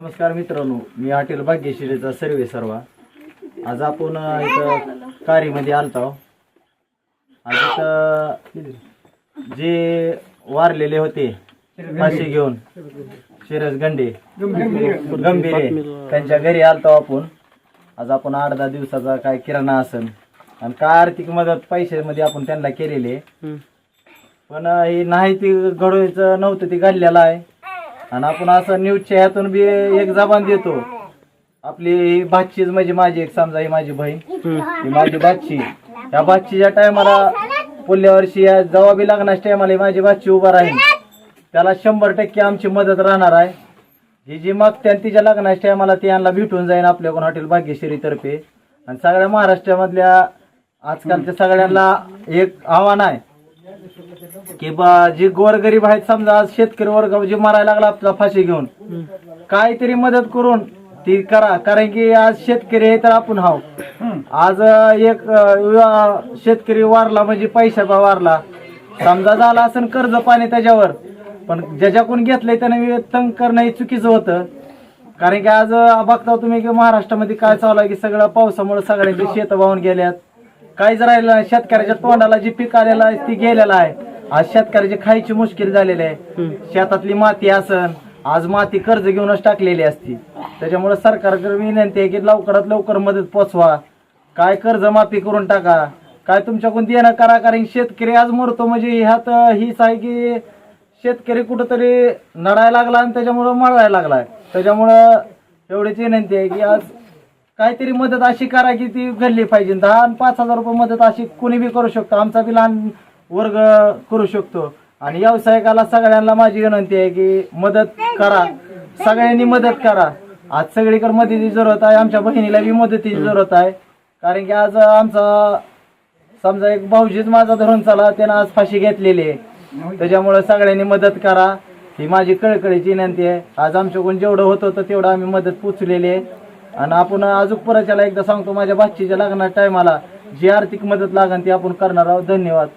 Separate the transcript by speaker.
Speaker 1: नमस्कार मित्रांनो मी हॉटेल भाग्यश्रीचा सर्वे सर्वा. आज आपण इथं कारीमध्ये आलतो. आज इथं जे वारलेले होते फाशी घेऊन शिरस गंडे गंभीरे त्यांच्या घरी आलतो आपण. आज आपण आठ दहा दिवसाचा काय किराणा असन. आणि काय आर्थिक मदत पैशामध्ये आपण त्यांना केलेली आहे. पण हे नाही ती घडवायचं नव्हतं ती घडलेलं आहे. आणि आपण असं न्यूजच्या ह्यातून बी एक जबान देतो. आपली ही भाचीच म्हणजे माझी एक समजा ही माझी बहीण. ही माझी भाची. या भाचीच्या टायमाला पुढल्या वर्षी या जवाबी बी लग्नाच्या टायमाला माझी भाची उभा राहील त्याला शंभर टक्के आमची मदत राहणार आहे. ही जी मागते तिच्या लग्नाच्या टायमाला ती यांना भेटून जाईन आपल्याकडून हॉटेल भाग्यश्रीतर्फे. आणि सगळ्या महाराष्ट्रामधल्या आजकालच्या सगळ्यांना एक आव्हान आहे. की बा जे गोरगरीब आहेत समजा आज शेतकरी वर्ग जे मारायला लागला आपला फाशी घेऊन काहीतरी मदत करून ती करा. कारण की आज शेतकरी आहे तर आपण हाव. आज एक शेतकरी वारला म्हणजे पैशाचा वारला. समजा झाला असेल कर्ज पाणी त्याच्यावर पण ज्याच्याकडून घेतलंय त्याने तंग करणं हे चुकीचं होतं. कारण की आज बघता तुम्ही की महाराष्ट्रामध्ये काय चालू आहे की सगळं पावसामुळे सगळ्यांचे शेत वाहून गेल्यात. काहीच राहिलं नाही. शेतकऱ्याच्या तोंडाला जी पीक आलेलं आहे ती गेलेलं आहे. आज शेतकऱ्याची खायची मुश्किल झालेली आहे. शेतातली माती असन आज माती कर्ज घेऊनच टाकलेली असती. त्याच्यामुळे सरकारकडे विनंती आहे की लवकरात लवकर मदत पोचवा. काय कर्ज माफी करून टाका. काय तुमच्याकडून देणं करा कारण शेतकरी आज मरतो म्हणजे ह्यात हीच आहे की शेतकरी कुठंतरी नडायला लागला आणि त्याच्यामुळं मळायला लागलाय. त्याच्यामुळं एवढीच विनंती आहे की आज काहीतरी मदत अशी करा की ती घडली पाहिजे. दहा आणि पाच हजार रुपये मदत अशी कोणी बी करू शकतो. आमचा बी लहान वर्ग करू शकतो. आणि व्यावसायिकाला सगळ्यांना माझी विनंती आहे की मदत करा. सगळ्यांनी मदत करा. आज सगळीकडे मदतीची जरूरत आहे. आमच्या बहिणीला बी मदतीची जरूरत आहे. कारण की आज आमचा समजा एक भाऊजीच माझा धरून चला त्यानं आज फाशी घेतलेली आहे. त्याच्यामुळे सगळ्यांनी मदत करा. ही माझी कळकळीची विनंती आहे. आज आमच्याकडून जेवढं होत होतं तेवढं आम्ही मदत पोचलेली आहे. आणि आपण अजून परत एकदा सांगतो माझ्या भाचीच्या लग्नाच्या टायमाला जी आर्थिक मदत लागेल ती आपण करणार आहोत. धन्यवाद.